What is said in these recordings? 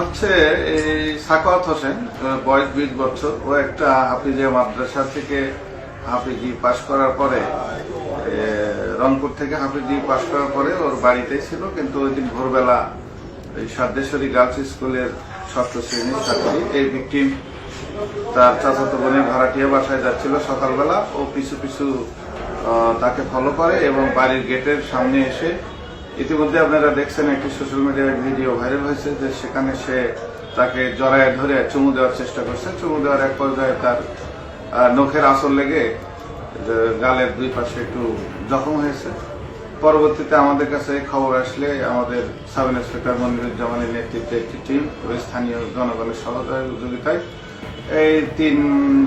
হচ্ছে এই সাকাওয়াত হোসেন বয়স বিশ বছর। ও একটা হাফিজিয়া মাদ্রাসা থেকে হাফিজি পাশ করার পরে রংপুর থেকে হাফিজি পাশ করার পরে ওর বাড়িতেই ছিল, কিন্তু ওই দিন ভোরবেলা এই সাদ্দেশ্বরী গার্লস স্কুলের ষষ্ঠ শ্রেণির ছাত্রী, এই ভিকটিম তার চাচাতো বোনের ভাড়াটিয়া বাসায় যাচ্ছিল সকালবেলা। ও পিছু পিছু তাকে ফলো করে এবং বাড়ির গেটের সামনে এসে ইতিমধ্যে আপনারা দেখছেন একটি সোশ্যাল মিডিয়ায় ভিডিও ভাইরাল হয়েছে যে সেখানে সে তাকে জড়ায় ধরে চুমু দেওয়ার চেষ্টা করছে। চুমু দেওয়ার এক পর্যায়ে তার নখের আসর লেগে গালের দুই পাশে একটু জখম হয়েছে। পরবর্তীতে আমাদের কাছে খবর আসলে আমাদের সাব ইন্সপেক্টর মনিরুজ্জামানের নেতৃত্বে একটি টিম ওই স্থানীয় জনগণের সহযোগিতায় এই তিন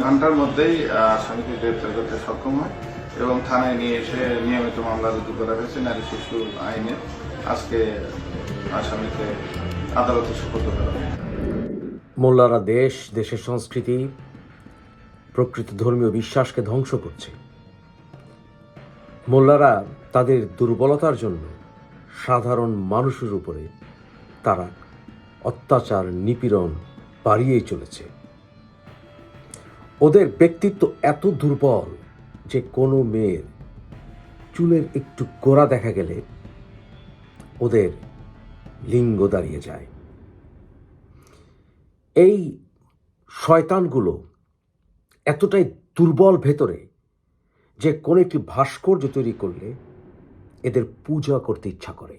ঘণ্টার মধ্যেই আসামিকে গ্রেপ্তার করতে সক্ষম হয়। এবং থানায় নিয়ে এসে নিয়মিত মামলা রুজু করা হয়েছে নারী শিশু আইনে। আজকে আসামিকে আদালতে সুপর্দ করা মোল্লারা দেশ, দেশের সংস্কৃতি, প্রকৃত ধর্মীয় বিশ্বাসকে ধ্বংস করছে। মোল্লারা তাদের দুর্বলতার জন্য সাধারণ মানুষের উপরে তারা অত্যাচার, নিপীড়ন বাড়িয়েই চলেছে। ওদের ব্যক্তিত্ব এত দুর্বল যে কোনো মেয়ের চুলের একটু গোড়া দেখা গেলে ওদের লিঙ্গ দাঁড়িয়ে যায়। এই শয়তানগুলো এতটাই দুর্বল ভেতরে যে কোনো একটি ভাস্কর্য তৈরি করলে এদের পূজা করতে ইচ্ছা করে।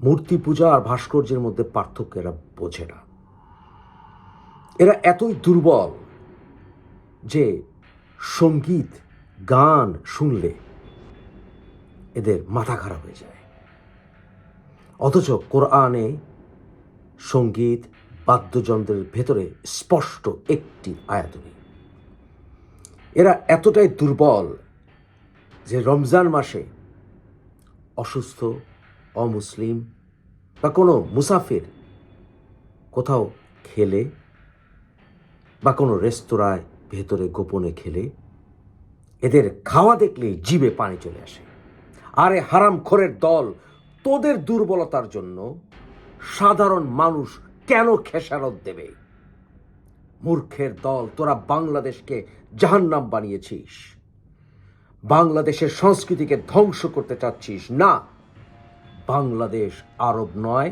মূর্তি পূজা আর ভাস্কর্যের মধ্যে পার্থক্য এরা বোঝে না। এরা এতই দুর্বল যে সংগীত, গান শুনলে এদের মাথা খারাপ হয়ে যায়। অথচ কোরআনে সংগীত বাদ্যযন্ত্রের ভেতরে স্পষ্ট একটি আয়াত নেই। এরা এতটাই দুর্বল যে রমজান মাসে অসুস্থ, অমুসলিম বা কোনো মুসাফির কোথাও খেলে বা কোনো রেস্তোরাঁয় ভেতরে গোপনে খেলে, এদের খাওয়া দেখলেই জিভে পানি চলে আসে। আরে হারাম খোরের দল, তোদের দুর্বলতার জন্য সাধারণ মানুষ কেন খেসারত দেবে? মূর্খের দল, তোরা বাংলাদেশকে জাহান্নাম বানিয়েছিস। বাংলাদেশের সংস্কৃতিকে ধ্বংস করতে চাচ্ছিস। না, বাংলাদেশ আরব নয়,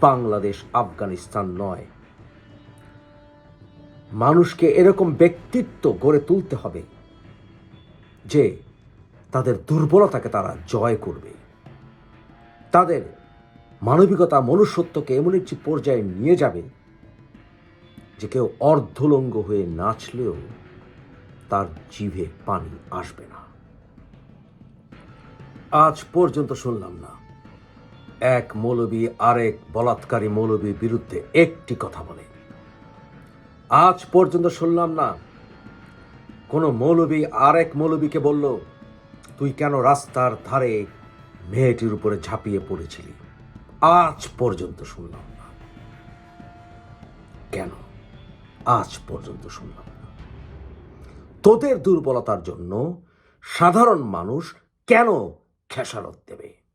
বাংলাদেশ আফগানিস্তান নয়। মানুষকে এরকম ব্যক্তিত্ব গড়ে তুলতে হবে যে তাদের দুর্বলতাকে তারা জয় করবে। তাদের মানবিকতা, মনুষ্যত্বকে এমন একটি পর্যায়ে নিয়ে যাবে যে কেউ অর্ধলঙ্গ হয়ে নাচলেও তার জিভে পানি আসবে না। আজ পর্যন্ত শুনলাম না, এক মৌলবী আরেক বলাৎকারী মৌলবীর বিরুদ্ধে একটি কথা বলে। আজ পর্যন্ত শুনলাম না। কোনো মৌলবী আর এক মৌলবীকে বলল, তুই কেন রাস্তার ধারে মেয়েটির উপরে ঝাঁপিয়ে পড়েছিলি? আজ পর্যন্ত শুনলাম না। কেন? আজ পর্যন্ত শুনলাম না। তোদের দুর্বলতার জন্য সাধারণ মানুষ কেন খেসারত দেবে?